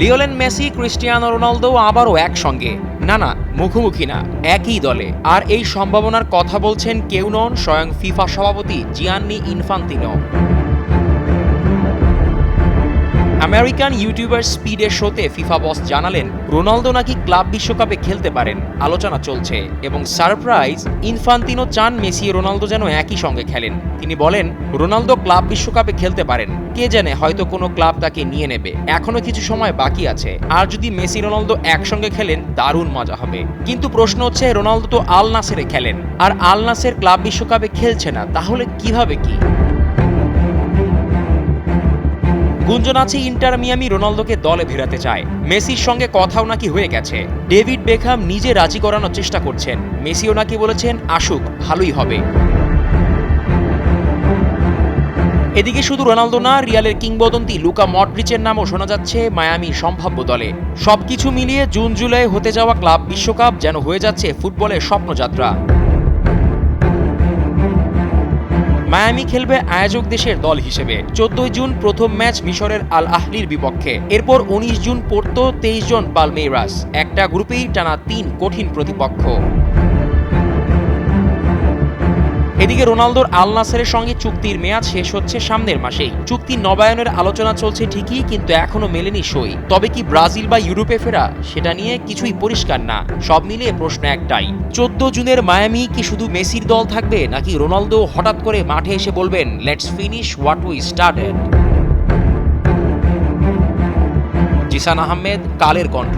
লিওলেন Messi, Cristiano Ronaldo আবারও একসঙ্গে। না না, মুখোমুখি না, একই দলে। আর এই সম্ভাবনার কথা বলছেন কেউ নন স্বয়ং ফিফা সভাপতি জিয়ান্নি ইনফান্তিনো। আমেরিকান ইউটিউবার স্পিডের শোতে ফিফা বস জানালেন, রোনালদো নাকি ক্লাব বিশ্বকাপে খেলতে পারেন, আলোচনা চলছে এবং সারপ্রাইজ, ইনফান্তিনো চান মেসি রোনালদো যেন একই সঙ্গে খেলেন। তিনি বলেন, রোনালদো ক্লাব বিশ্বকাপে খেলতে পারেন, কে জানে হয়তো কোনো ক্লাব তাকে নিয়ে নেবে। এখনও কিছু সময় বাকি আছে, আর যদি মেসি রোনালদো একসঙ্গে খেলেন, দারুণ মজা হবে। কিন্তু প্রশ্ন হচ্ছে, রোনালদো তো আল নাসেরে খেলেন, আর আল নাসের ক্লাব বিশ্বকাপে খেলছে না, তাহলে কীভাবে কি? গুঞ্জন আছে ইন্টার মিয়ামি রোনালদোকে দলে ফেরাতে চায়। মেসির সঙ্গে কথাও নাকি হয়ে গেছে। ডেভিড বেকহাম নিজে রাজি করানোর চেষ্টা করছেন। মেসিও নাকি বলেছেন, আসুক, ভালোই হবে। এদিকে শুধু রোনালদো না, রিয়ালের কিংবদন্তি লুকা মডরিচের নামও শোনা যাচ্ছে মায়ামি সম্ভাব্য দলে। সবকিছু মিলিয়ে জুন, জুলাই হতে যাওয়া ক্লাব বিশ্বকাপ যেন হয়ে যাচ্ছে ফুটবলের স্বপ্নযাত্রা। মায়ামি খেলবে আয়োজক দেশের দল হিসেবে। চোদ্দই জুন প্রথম ম্যাচ মিশরের আল আহলির বিপক্ষে। এরপর উনিশ জুন পড়তো তেইশ জন বালমেইরাস একটা গ্রুপেই টানা তিন কঠিন প্রতিপক্ষ। এদিকে রোনালদোর আল নাসেরের সঙ্গে চুক্তির মেয়াদ শেষ হচ্ছে সামনের মাসেই। চুক্তি নবায়নের আলোচনা চলছে ঠিকই, কিন্তু এখনও মেলেনি সই। তবে কি ব্রাজিল বা ইউরোপে ফেরা, সেটা নিয়ে কিছুই পরিষ্কার না। সব মিলিয়ে প্রশ্ন একটাই, চোদ্দ জুনের মায়ামি কি শুধু মেসির দল থাকবে, নাকি রোনালদো হঠাৎ করে মাঠে এসে বলবেন let's finish what we started Jisan Ahmed, Kaler Kantho.